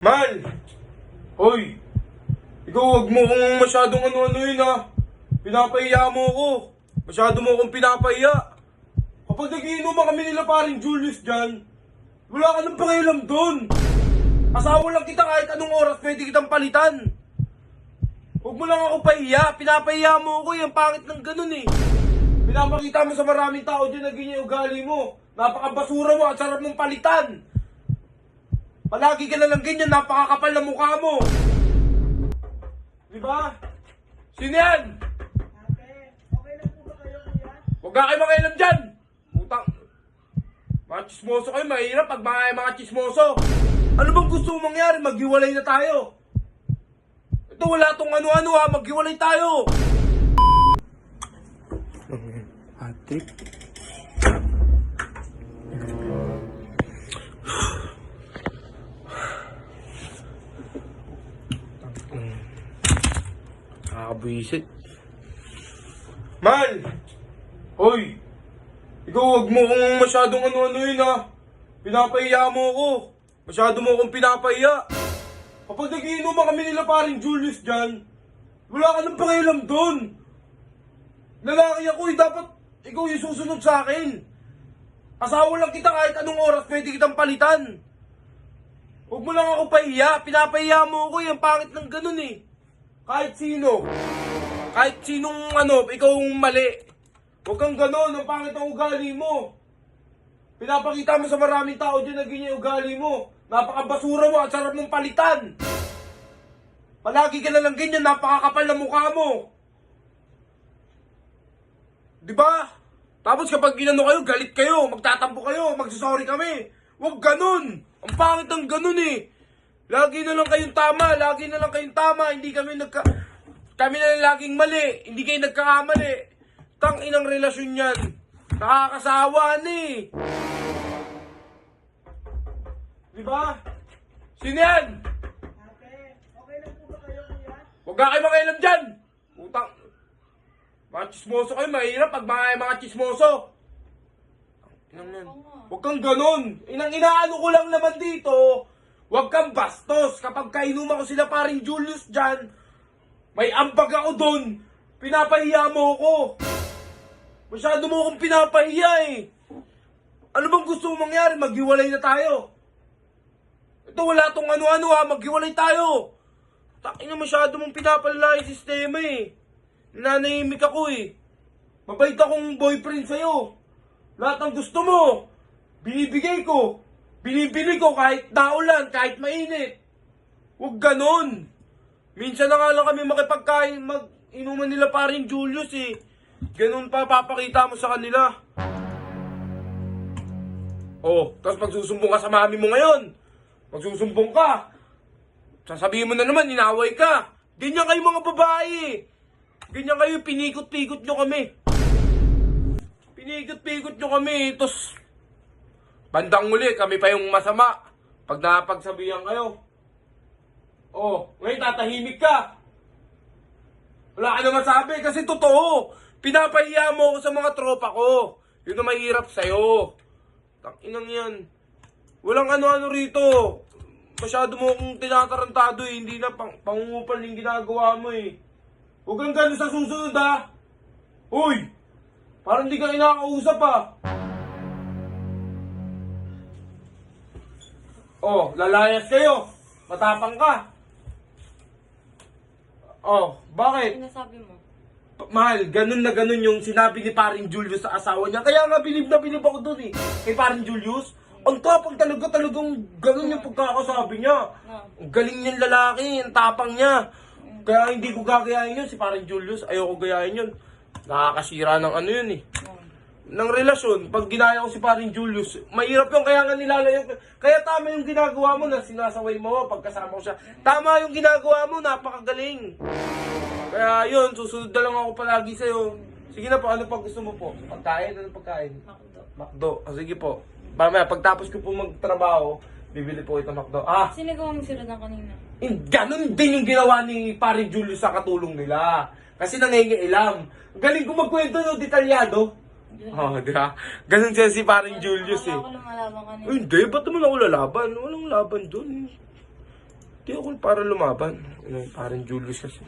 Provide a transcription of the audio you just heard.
Mal! Hoy! Ikaw wag mo kung masyadong ano-ano yun ha. Pinapahiya mo ako. Masyado mo akong pinapahiya. Kapag nagiinuman kami nila paring Julius dyan, wala ka nang pakialam doon. Asawa lang kita kahit anong oras pwede kitang palitan. Huwag mo lang ako pahiya. Pinapahiya mo ako. Yung pangit ng ganun eh. Pinapakita mo sa maraming tao dyan na ganyan ugali mo. Napakabasura mo at sarap mong palitan. Palagi ka na lang ganyan, napakakapal na mukha mo. Di ba? Sino yan? Huwag ka kayo makialam dyan! Putang. Mga chismoso kayo, mahirap pag mga, mga chismoso. Ano bang gusto mong mangyari? Maghiwalay na tayo. Ito wala tong ano-ano ha, maghiwalay tayo. Patrick? Nakakabwisit. Mal! Hoy! Ikaw wag mo kung masyadong ano-ano yun ha. Pinapahiya mo ako. Masyado mo akong pinapahiya. Kapag nagiinuman kami nila paring Julius dyan, wala ka nang pakialam doon. Lalaki ako eh, dapat ikaw yung susunod sa akin. Asawa lang kita kahit anong oras pwede kitang palitan. Huwag mo lang ako pahiya, pinapahiya mo ako, yung pangit ng ganun eh. Kahit sino. Kahit sinong ano, ikaw ang mali. Huwag kang ganon, ang pangit ang ugali mo. Pinapakita mo sa maraming tao dyan na ganyan ugali mo. Napakabasura mo at sarap mong palitan. Palagi ka na lang ganyan, napakakapal na mukha mo. Di ba? Tapos kapag ginano kayo, galit kayo, magtatampo kayo, magsasorry kami. Huwag ganun. Ang pangit ng ganun eh. Lagi na lang kayong tama, lagi na lang kayong tama, hindi kami nagka... Kami na lang laging mali, hindi kayo nagkakamali. Tang inang relasyon yan. Nakakasawa na eh. Di ba? Sino yan? Ate, okay lang po ba kayo kuya? Huwag ka kayo makialam dyan! Utang. Mga chismoso kayo, mahirap pag mga, mga chismoso. Inang yan. Huwag kang ganon. Inang inaano ko lang naman dito, huwag kang bastos. Kapag kainuman ko sila paring Julius dyan, may ambag ako doon. Pinapahiya mo ako. Masyado mo akong pinapahiya eh. Ano bang gusto mong mangyari? Maghiwalay na tayo. Ito wala tong ano-ano ha, maghiwalay tayo. Takin na masyado mong pinapalala yung sistema eh. Nanahimik ako eh. Mabait akong boyfriend sa'yo. Lahat ng gusto mo, binibigay ko. Binibili ko kahit naulan, kahit mainit. Huwag ganon. Minsan na nga lang kami makipagkain, mag-inuman nila pa rin Julius eh. Ganon pa papakita mo sa kanila. Oh, tapos magsusumbong ka sa mami mo ngayon. Magsusumbong ka. Sasabihin mo na naman, inaway ka. Ganyan kayo mga babae. Ganyan kayo, pinikot-pikot nyo kami. Pinikot-pikot nyo kami. Tapos, bandang muli, kami pa yung masama. Pag napagsabihan kayo. Oh, ngayon tatahimik ka. Wala ka na masabi kasi totoo. Pinapahiya mo ako sa mga tropa ko. Yun ang mahirap sa'yo. Takinang yan. Walang ano-ano rito. Masyado mo akong tinatarantado eh. Hindi na pang pangungupal yung ginagawa mo eh. Huwag kang ganun sa susunod ha. Uy! Parang hindi ka inakausap ah. Oh, lalayas kayo. Matapang ka. Oh, bakit? Sinasabi mo. Mahal, ganun na ganun yung sinabi ni paring Julius sa asawa niya. Kaya nga bilib na bilib ako doon eh. Kay paring Julius, ang tapang talaga talagang ganun yung pagkakasabi niya. Ah. Ang galing niyang lalaki, ang tapang niya. Kaya hindi ko gagayahin yun si paring Julius. Ayoko gayahin yun. Nakakasira ng ano yun eh. Ng relasyon, pag ginaya ko si paring Julius, mahirap yung kaya nga nilalayo. Kaya tama yung ginagawa mo na sinasaway mo pagkasama ko siya. Tama yung ginagawa mo, napakagaling. Kaya yun, susunod na lang ako palagi sa'yo. Sige na po, ano pa gusto mo po? Pagkain? Ano pagkain? Makdo. Makdo. Ah, sige po. Mamaya, pagtapos ko po magtrabaho, bibili po ito Makdo. Ah, ikaw ang sunod ng kanina? eh, ganun din yung ginawa ni paring Julius sa katulong nila. Kasi nangingiilam. Galing ko magkwento no, detalyado. Oh, di ba? Ganun siya si paring Julius eh. Wala ako lumalaban kanina. Ay, hindi, ba't naman ako lalaban? Walang laban dun. Di ako para lumaban. Ano, parang Julius kasi.